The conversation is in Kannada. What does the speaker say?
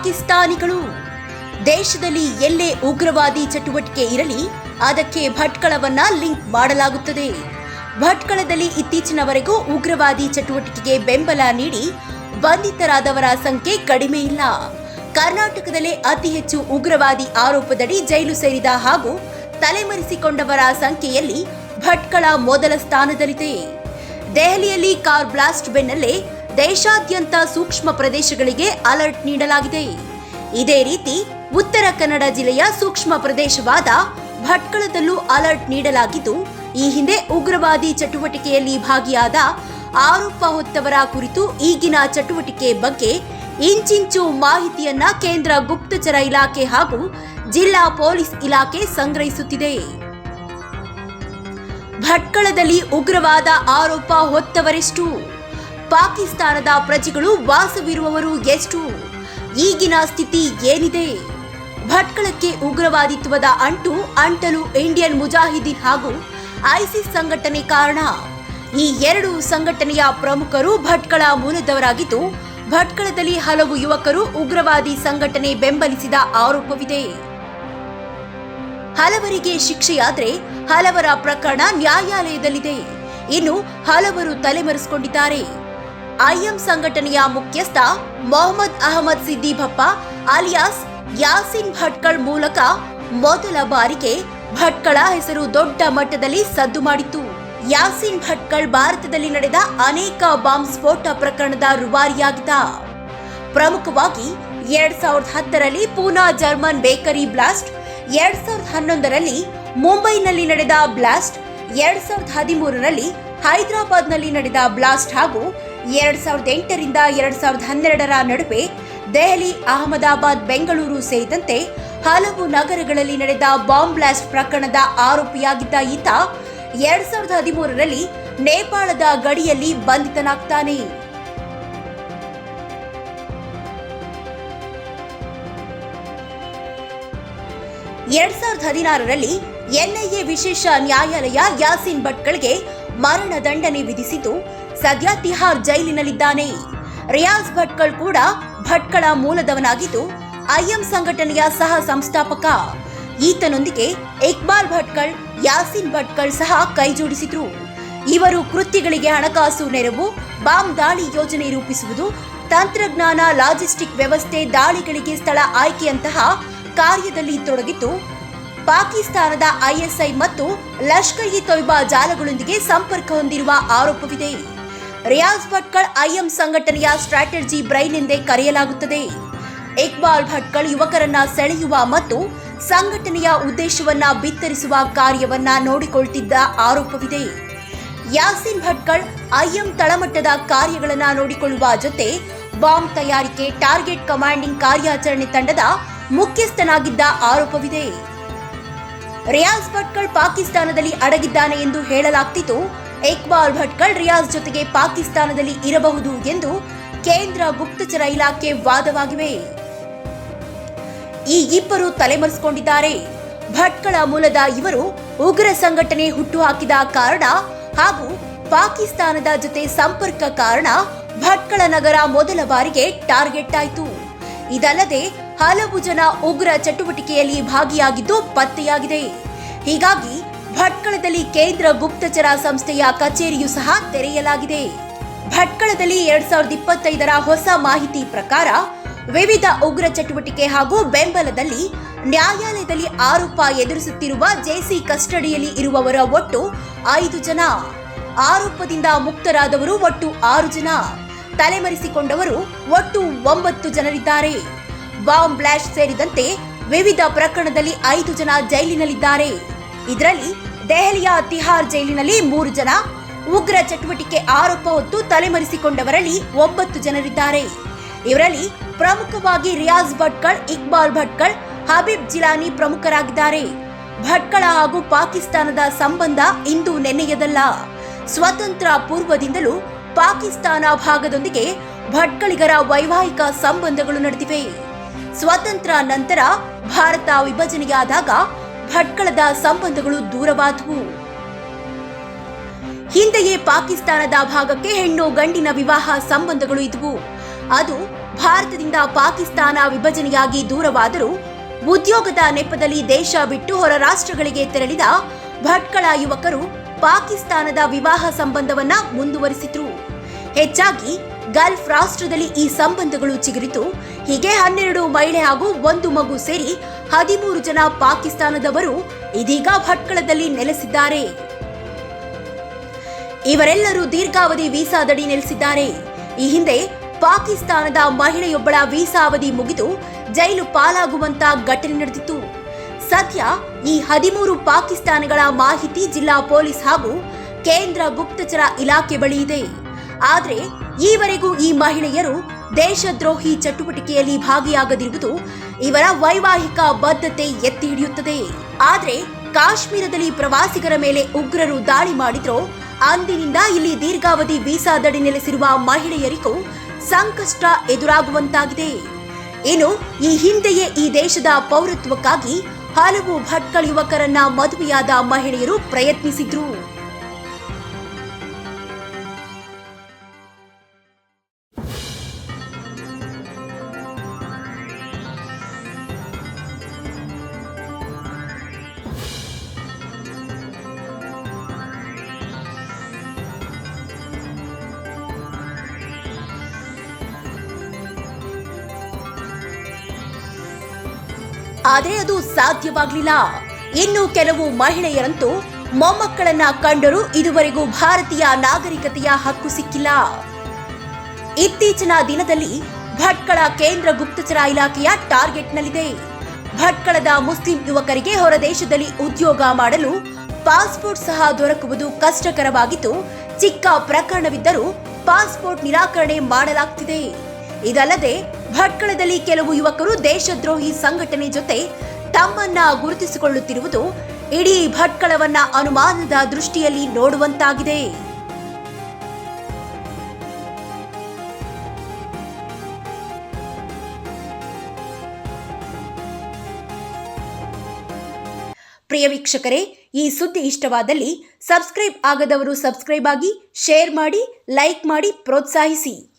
ಪಾಕಿಸ್ತಾನಿಗಳು. ದೇಶದಲ್ಲಿ ಎಲ್ಲೇ ಉಗ್ರವಾದಿ ಚಟುವಟಿಕೆ ಇರಲಿ, ಅದಕ್ಕೆ ಭಟ್ಕಳವನ್ನ ಲಿಂಕ್ ಮಾಡಲಾಗುತ್ತದೆ. ಭಟ್ಕಳದಲ್ಲಿ ಇತ್ತೀಚಿನವರೆಗೂ ಉಗ್ರವಾದಿ ಚಟುವಟಿಕೆಗೆ ಬೆಂಬಲ ನೀಡಿ ಬಂಧಿತರಾದವರ ಸಂಖ್ಯೆ ಕಡಿಮೆ ಇಲ್ಲ. ಕರ್ನಾಟಕದಲ್ಲೇ ಅತಿ ಹೆಚ್ಚು ಉಗ್ರವಾದಿ ಆರೋಪದಡಿ ಜೈಲು ಸೇರಿದ ಹಾಗೂ ತಲೆಮರೆಸಿಕೊಂಡವರ ಸಂಖ್ಯೆಯಲ್ಲಿ ಭಟ್ಕಳ ಮೊದಲ ಸ್ಥಾನದಲ್ಲಿದೆ. ದೆಹಲಿಯಲ್ಲಿ ಕಾರ್ ಬ್ಲಾಸ್ಟ್ ಬೆನ್ನಲ್ಲೇ ದೇಶಾದ್ಯಂತ ಸೂಕ್ಷ್ಮ ಪ್ರದೇಶಗಳಿಗೆ ಅಲರ್ಟ್ ನೀಡಲಾಗಿದೆ. ಇದೇ ರೀತಿ ಉತ್ತರ ಕನ್ನಡ ಜಿಲ್ಲೆಯ ಸೂಕ್ಷ್ಮ ಪ್ರದೇಶವಾದ ಭಟ್ಕಳದಲ್ಲೂ ಅಲರ್ಟ್ ನೀಡಲಾಗಿದ್ದು, ಈ ಹಿಂದೆ ಉಗ್ರವಾದಿ ಚಟುವಟಿಕೆಯಲ್ಲಿ ಭಾಗಿಯಾದ ಆರೋಪ ಹೊತ್ತವರ ಕುರಿತು ಈಗಿನ ಚಟುವಟಿಕೆ ಬಗ್ಗೆ ಇಂಚಿಂಚು ಮಾಹಿತಿಯನ್ನ ಕೇಂದ್ರ ಗುಪ್ತಚರ ಇಲಾಖೆ ಹಾಗೂ ಜಿಲ್ಲಾ ಪೊಲೀಸ್ ಇಲಾಖೆ ಸಂಗ್ರಹಿಸುತ್ತಿದೆ. ಭಟ್ಕಳದಲ್ಲಿ ಉಗ್ರವಾದ ಆರೋಪ ಹೊತ್ತವರೆಷ್ಟು? ಪಾಕಿಸ್ತಾನದ ಪ್ರಜೆಗಳು ವಾಸವಿರುವವರು ಎಷ್ಟು? ಈಗಿನ ಸ್ಥಿತಿ ಏನಿದೆ? ಭಟ್ಕಳಕ್ಕೆ ಉಗ್ರವಾದಿತ್ವದ ಅಂಟು, ಅಂಟಲು ಇಂಡಿಯನ್ ಮುಜಾಹಿದೀನ್ ಹಾಗೂ ಐಸಿಸ್ ಸಂಘಟನೆ ಕಾರಣ. ಈ ಎರಡು ಸಂಘಟನೆಯ ಪ್ರಮುಖರು ಭಟ್ಕಳ ಮೂಲದವರಾಗಿದ್ದು, ಭಟ್ಕಳದಲ್ಲಿ ಹಲವು ಯುವಕರು ಉಗ್ರವಾದಿ ಸಂಘಟನೆ ಬೆಂಬಲಿಸಿದ ಆರೋಪವಿದೆ. ಹಲವರಿಗೆ ಶಿಕ್ಷೆಯಾದರೆ ಹಲವರ ಪ್ರಕರಣ ನ್ಯಾಯಾಲಯದಲ್ಲಿದೆ. ಇನ್ನು ಹಲವರು ತಲೆಮರೆಸಿಕೊಂಡಿದ್ದಾರೆ. ಐಎಂ ಸಂಘಟನೆಯ ಮುಖ್ಯಸ್ಥ ಮೊಹಮ್ಮದ್ ಅಹಮದ್ ಸಿದ್ದೀಬಪ್ಪ ಅಲಿಯಾಸ್ ಯಾಸಿನ್ ಭಟ್ಕಳ್ ಮೂಲಕ ಮೊದಲ ಬಾರಿಗೆ ಭಟ್ಕಳ ಹೆಸರು ದೊಡ್ಡ ಮಟ್ಟದಲ್ಲಿ ಸದ್ದು ಮಾಡಿತು ಯಾಸಿನ್ ಭಟ್ಕಳ್ ಭಾರತದಲ್ಲಿ ನಡೆದ ಅನೇಕ ಬಾಂಬ್ ಸ್ಫೋಟ ಪ್ರಕರಣದ ರುವಾರಿಯಾಗಿದ್ದ. ಪ್ರಮುಖವಾಗಿ ಎರಡ್ ಸಾವಿರದ ಹತ್ತರಲ್ಲಿ ಪೂನಾ ಜರ್ಮನ್ ಬೇಕರಿ ಬ್ಲಾಸ್ಟ್, ಎರಡ್ ಸಾವಿರದ ಹನ್ನೊಂದರಲ್ಲಿ ಮುಂಬೈನಲ್ಲಿ ನಡೆದ ಬ್ಲಾಸ್ಟ್, ಎರಡ್ ಸಾವಿರದ ಹದಿಮೂರರಲ್ಲಿ ಹೈದರಾಬಾದ್ನಲ್ಲಿ ನಡೆದ ಬ್ಲಾಸ್ಟ್ ಹಾಗೂ ಎರಡ್ ಸಾವಿರದ ಎಂಟರಿಂದ ಎರಡ್ ಸಾವಿರದ ಹನ್ನೆರಡರ ನಡುವೆ ದೆಹಲಿ, ಅಹಮದಾಬಾದ್, ಬೆಂಗಳೂರು ಸೇರಿದಂತೆ ಹಲವು ನಗರಗಳಲ್ಲಿ ನಡೆದ ಬಾಂಬ್ ಬ್ಲಾಸ್ಟ್ ಪ್ರಕರಣದ ಆರೋಪಿಯಾಗಿದ್ದ ಈತ ಎರಡ್ ಸಾವಿರದ ಹದಿಮೂರರಲ್ಲಿ ನೇಪಾಳದ ಗಡಿಯಲ್ಲಿ ಬಂಧಿತನಾಗ್ತಾನೆ. ಎರಡ್ ಸಾವಿರದ ಹದಿನಾರರಲ್ಲಿ ಎನ್ಐಎ ವಿಶೇಷ ನ್ಯಾಯಾಲಯ ಯಾಸಿನ್ ಮರಣ ದಂಡನೆ ವಿಧಿಸಿದ್ದು ಸದ್ಯ ತಿಹಾರ್ ಜೈಲಿನಲ್ಲಿದ್ದಾನೆ. ರಿಯಾಜ್ ಭಟ್ಕಳ್ ಕೂಡ ಭಟ್ಕಳ ಮೂಲದವನಾಗಿದ್ದು, ಐಎಂ ಸಂಘಟನೆಯ ಸಹ ಸಂಸ್ಥಾಪಕ. ಈತನೊಂದಿಗೆ ಇಕ್ಬಾಲ್ ಭಟ್ಕಳ್, ಯಾಸಿನ್ ಭಟ್ಕಳ್ ಸಹ ಕೈಜೋಡಿಸಿದ್ರು ಇವರು ಕೃತ್ಯಗಳಿಗೆ ಹಣಕಾಸು ನೆರವು, ಬಾಂಬ್ ದಾಳಿ ಯೋಜನೆ ರೂಪಿಸುವುದು, ತಂತ್ರಜ್ಞಾನ, ಲಾಜಿಸ್ಟಿಕ್ ವ್ಯವಸ್ಥೆ ದಾಳಿಗಳಿಗೆ ಸ್ಥಳ ಆಯ್ಕೆಯಂತಹ ಕಾರ್ಯದಲ್ಲಿ ತೊಡಗಿದ್ದು, ಪಾಕಿಸ್ತಾನದ ಐಎಸ್ಐ ಮತ್ತು ಲಷ್ಕರ್ ಇ ತೊಯ್ಬಾ ಜಾಲಗಳೊಂದಿಗೆ ಸಂಪರ್ಕ ಹೊಂದಿರುವ ಆರೋಪವಿದೆ. ರಿಯಾಜ್ ಭಟ್ಕಳ್ ಐಎಂ ಸಂಘಟನೆಯ ಸ್ಟ್ರಾಟಜಿ ಬ್ರೈನ್ ಎಂದೇ ಕರೆಯಲಾಗುತ್ತದೆ. ಇಕ್ಬಾಲ್ ಭಟ್ಕಳ್ ಯುವಕರನ್ನ ಸೆಳೆಯುವ ಮತ್ತು ಸಂಘಟನೆಯ ಉದ್ದೇಶವನ್ನ ಬಿತ್ತರಿಸುವ ಕಾರ್ಯವನ್ನ ನೋಡಿಕೊಳ್ತಿದ್ದ ಆರೋಪವಿದೆ. ಯಾಸಿನ್ ಭಟ್ಕಳ್ ಐಎಂ ತಳಮಟ್ಟದ ಕಾರ್ಯಗಳನ್ನ ನೋಡಿಕೊಳ್ಳುವ ಜೊತೆ ಬಾಂಬ್ ತಯಾರಿಕೆ, ಟಾರ್ಗೆಟ್ ಕಮಾಂಡಿಂಗ್ ಕಾರ್ಯಾಚರಣೆ ತಂಡದ ಮುಖ್ಯಸ್ಥನಾಗಿದ್ದ ಆರೋಪವಿದೆ. ರಿಯಾಜ್ ಭಟ್ಕಳ್ ಪಾಕಿಸ್ತಾನದಲ್ಲಿ ಅಡಗಿದ್ದಾನೆ ಎಂದು ಹೇಳಲಾಗ್ತಿತ್ತು. ಇಕ್ಬಾಲ್ ಭಟ್ಕಳ್ ರಿಯಾಜ್ ಜೊತೆಗೆ ಪಾಕಿಸ್ತಾನದಲ್ಲಿ ಇರಬಹುದು ಎಂದು ಕೇಂದ್ರ ಗುಪ್ತಚರ ಇಲಾಖೆ ವಾದವಾಗಿವೆ. ಈ ಇಬ್ಬರು ತಲೆಮರೆಸಿಕೊಂಡಿದ್ದಾರೆ. ಭಟ್ಕಳ ಮೂಲದ ಇವರು ಉಗ್ರ ಸಂಘಟನೆ ಹುಟ್ಟುಹಾಕಿದ ಕಾರಣ ಹಾಗೂ ಪಾಕಿಸ್ತಾನದ ಜೊತೆ ಸಂಪರ್ಕ ಕಾರಣ ಭಟ್ಕಳ ನಗರ ಮೊದಲ ಬಾರಿಗೆ ಟಾರ್ಗೆಟ್ ಆಯಿತು. ಇದಲ್ಲದೆ ಹಲವು ಜನ ಉಗ್ರ ಚಟುವಟಿಕೆಯಲ್ಲಿ ಭಾಗಿಯಾಗಿದ್ದು ಪತ್ತೆಯಾಗಿದೆ. ಹೀಗಾಗಿ ಭಟ್ಕಳದಲ್ಲಿ ಕೇಂದ್ರ ಗುಪ್ತಚರ ಸಂಸ್ಥೆಯ ಕಚೇರಿಯು ಸಹ ತೆರೆಯಲಾಗಿದೆ. ಭಟ್ಕಳದಲ್ಲಿ ಎರಡ್ ಸಾವಿರದ ಇಪ್ಪತ್ತೈದರ ಹೊಸ ಮಾಹಿತಿ ಪ್ರಕಾರ ವಿವಿಧ ಉಗ್ರ ಚಟುವಟಿಕೆ ಹಾಗೂ ಬೆಂಬಲದಲ್ಲಿ ನ್ಯಾಯಾಲಯದಲ್ಲಿ ಆರೋಪ ಎದುರಿಸುತ್ತಿರುವ ಜೆಸಿ ಕಸ್ಟಡಿಯಲ್ಲಿ ಇರುವವರ ಒಟ್ಟು ಐದು ಜನ. ಆರೋಪದಿಂದ ಮುಕ್ತರಾದವರು ಒಟ್ಟು ಆರು ಜನ. ತಲೆಮರೆಸಿಕೊಂಡವರು ಒಟ್ಟು ಒಂಬತ್ತು ಜನರಿದ್ದಾರೆ. ಬಾಂಬ್ ಬ್ಲಾಸ್ಟ್ ಸೇರಿದಂತೆ ವಿವಿಧ ಪ್ರಕರಣದಲ್ಲಿ ಐದು ಜನ ಜೈಲಿನಲ್ಲಿದ್ದಾರೆ. ಇದರಲ್ಲಿ ದೆಹಲಿಯ ತಿಹಾರ್ ಜೈಲಿನಲ್ಲಿ ಮೂರು ಜನ. ಉಗ್ರ ಚಟುವಟಿಕೆ ಆರೋಪ ಹೊತ್ತು ತಲೆಮರೆಸಿಕೊಂಡವರಲ್ಲಿ ಒಂಬತ್ತು ಜನರಿದ್ದಾರೆ. ಇವರಲ್ಲಿ ಪ್ರಮುಖವಾಗಿ ರಿಯಾಜ್ ಭಟ್ಕಳ್, ಇಕ್ಬಾಲ್ ಭಟ್ಕಳ್, ಹಬೀಬ್ ಜಿಲಾನಿ ಪ್ರಮುಖರಾಗಿದ್ದಾರೆ. ಭಟ್ಕಳ ಹಾಗೂ ಪಾಕಿಸ್ತಾನದ ಸಂಬಂಧ ಇಂದು ನೆನ್ನೆಯದಲ್ಲ. ಸ್ವತಂತ್ರ ಪೂರ್ವದಿಂದಲೂ ಪಾಕಿಸ್ತಾನ ಭಾಗದೊಂದಿಗೆ ಭಟ್ಕಳಿಗರ ವೈವಾಹಿಕ ಸಂಬಂಧಗಳು ನಡೆದಿವೆ. ಸ್ವತಂತ್ರ ನಂತರ ಭಾರತ ವಿಭಜನೆಯಾದಾಗ ಭಟ್ಕಳದ ಸಂಬಂಧಗಳು ದೂರವಾದವು. ಹಿಂದೆಯೇ ಪಾಕಿಸ್ತಾನದ ಭಾಗಕ್ಕೆ ಹೆಣ್ಣು ಗಂಡಿನ ವಿವಾಹ ಸಂಬಂಧಗಳು ಇದ್ವು. ಅದು ಭಾರತದಿಂದ ಪಾಕಿಸ್ತಾನ ವಿಭಜನೆಯಾಗಿ ದೂರವಾದರೂ ಉದ್ಯೋಗದ ನೆಪದಲ್ಲಿ ದೇಶ ಬಿಟ್ಟು ಹೊರ ರಾಷ್ಟ್ರಗಳಿಗೆ ತೆರಳಿದ ಭಟ್ಕಳ ಯುವಕರು ಪಾಕಿಸ್ತಾನದ ವಿವಾಹ ಸಂಬಂಧವನ್ನ ಮುಂದುವರಿಸಿದ್ರು. ಹೆಚ್ಚಾಗಿ ಗಲ್ಫ್ ರಾಷ್ಟ್ರದಲ್ಲಿ ಈ ಸಂಬಂಧಗಳು ಚಿಗುರಿತು. ಹೀಗೆ ಹನ್ನೆರಡು ಮಹಿಳೆ ಹಾಗೂ ಒಂದು ಮಗು ಸೇರಿ ಹದಿಮೂರು ಜನ ಪಾಕಿಸ್ತಾನದವರು ಇದೀಗ ಭಟ್ಕಳದಲ್ಲಿ ನೆಲೆಸಿದ್ದಾರೆ. ಇವರೆಲ್ಲರೂ ದೀರ್ಘಾವಧಿ ವೀಸಾದಡಿ ನೆಲೆಸಿದ್ದಾರೆ. ಈ ಹಿಂದೆ ಪಾಕಿಸ್ತಾನದ ಮಹಿಳೆಯೊಬ್ಬಳ ವೀಸಾ ಅವಧಿ ಮುಗಿದು ಜೈಲು ಪಾಲಾಗುವಂತ ಘಟನೆ ನಡೆದಿತ್ತು. ಸದ್ಯ ಈ ಹದಿಮೂರು ಪಾಕಿಸ್ತಾನಗಳ ಮಾಹಿತಿ ಜಿಲ್ಲಾ ಪೊಲೀಸ್ ಹಾಗೂ ಕೇಂದ್ರ ಗುಪ್ತಚರ ಇಲಾಖೆ ಬಳಿ ಇದೆ. ಆದರೆ ಈವರೆಗೂ ಈ ಮಹಿಳೆಯರು ದೇಶದ್ರೋಹಿ ಚಟುವಟಿಕೆಯಲ್ಲಿ ಭಾಗಿಯಾಗದಿರುವುದು ಇವರ ವೈವಾಹಿಕ ಬದ್ಧತೆ ಎತ್ತಿ ಹಿಡಿಯುತ್ತದೆ. ಆದರೆ ಕಾಶ್ಮೀರದಲ್ಲಿ ಪ್ರವಾಸಿಗರ ಮೇಲೆ ಉಗ್ರರು ದಾಳಿ ಮಾಡಿದ್ರು, ಅಂದಿನಿಂದ ಇಲ್ಲಿ ದೀರ್ಘಾವಧಿ ವೀಸಾದಡಿ ನೆಲೆಸಿರುವ ಮಹಿಳೆಯರಿಗೂ ಸಂಕಷ್ಟ ಎದುರಾಗುವಂತಾಗಿದೆ. ಇನ್ನು ಈ ಹಿಂದೆಯೇ ಈ ದೇಶದ ಪೌರತ್ವಕ್ಕಾಗಿ ಹಲವು ಭಟ್ಕಳ ಯುವಕರನ್ನ ಮದುವೆಯಾದ ಮಹಿಳೆಯರು ಪ್ರಯತ್ನಿಸಿದ್ರು. ಆದರೆ ಅದು ಸಾಧ್ಯವಾಗಲಿಲ್ಲ. ಇನ್ನು ಕೆಲವು ಮಹಿಳೆಯರಂತೂ ಮೊಮ್ಮಕ್ಕಳನ್ನ ಕಂಡರೂ ಇದುವರೆಗೂ ಭಾರತೀಯ ನಾಗರಿಕತೆಯ ಹಕ್ಕು ಸಿಕ್ಕಿಲ್ಲ. ಇತ್ತೀಚಿನ ದಿನದಲ್ಲಿ ಭಟ್ಕಳ ಕೇಂದ್ರ ಗುಪ್ತಚರ ಇಲಾಖೆಯ ಟಾರ್ಗೆಟ್ನಲ್ಲಿದೆ. ಭಟ್ಕಳದ ಮುಸ್ಲಿಂ ಯುವಕರಿಗೆ ಹೊರದೇಶದಲ್ಲಿ ಉದ್ಯೋಗ ಮಾಡಲು ಪಾಸ್ಪೋರ್ಟ್ ಸಹ ದೊರಕುವುದು ಕಷ್ಟಕರವಾಗಿದ್ದು ಚಿಕ್ಕ ಪ್ರಕರಣವಿದ್ದರೂ ಪಾಸ್ಪೋರ್ಟ್ ನಿರಾಕರಣೆ ಮಾಡಲಾಗ್ತಿದೆ. ಇದಲ್ಲದೆ ಭಟ್ಕಳದಲ್ಲಿ ಕೆಲವು ಯುವಕರು ದೇಶದ್ರೋಹಿ ಸಂಘಟನೆ ಜೊತೆ ತಮ್ಮನ್ನ ಗುರುತಿಸಿಕೊಳ್ಳುತ್ತಿರುವುದು ಇಡೀ ಭಟ್ಕಳವನ್ನ ಅನುಮಾನದ ದೃಷ್ಟಿಯಲ್ಲಿ ನೋಡುವಂತಾಗಿದೆ. ಪ್ರಿಯ ವೀಕ್ಷಕರೇ, ಈ ಸುದ್ದಿ ಇಷ್ಟವಾದಲ್ಲಿ ಸಬ್ಸ್ಕ್ರೈಬ್ ಆಗದವರು ಸಬ್ಸ್ಕ್ರೈಬ್ ಆಗಿ, ಶೇರ್ ಮಾಡಿ, ಲೈಕ್ ಮಾಡಿ, ಪ್ರೋತ್ಸಾಹಿಸಿ.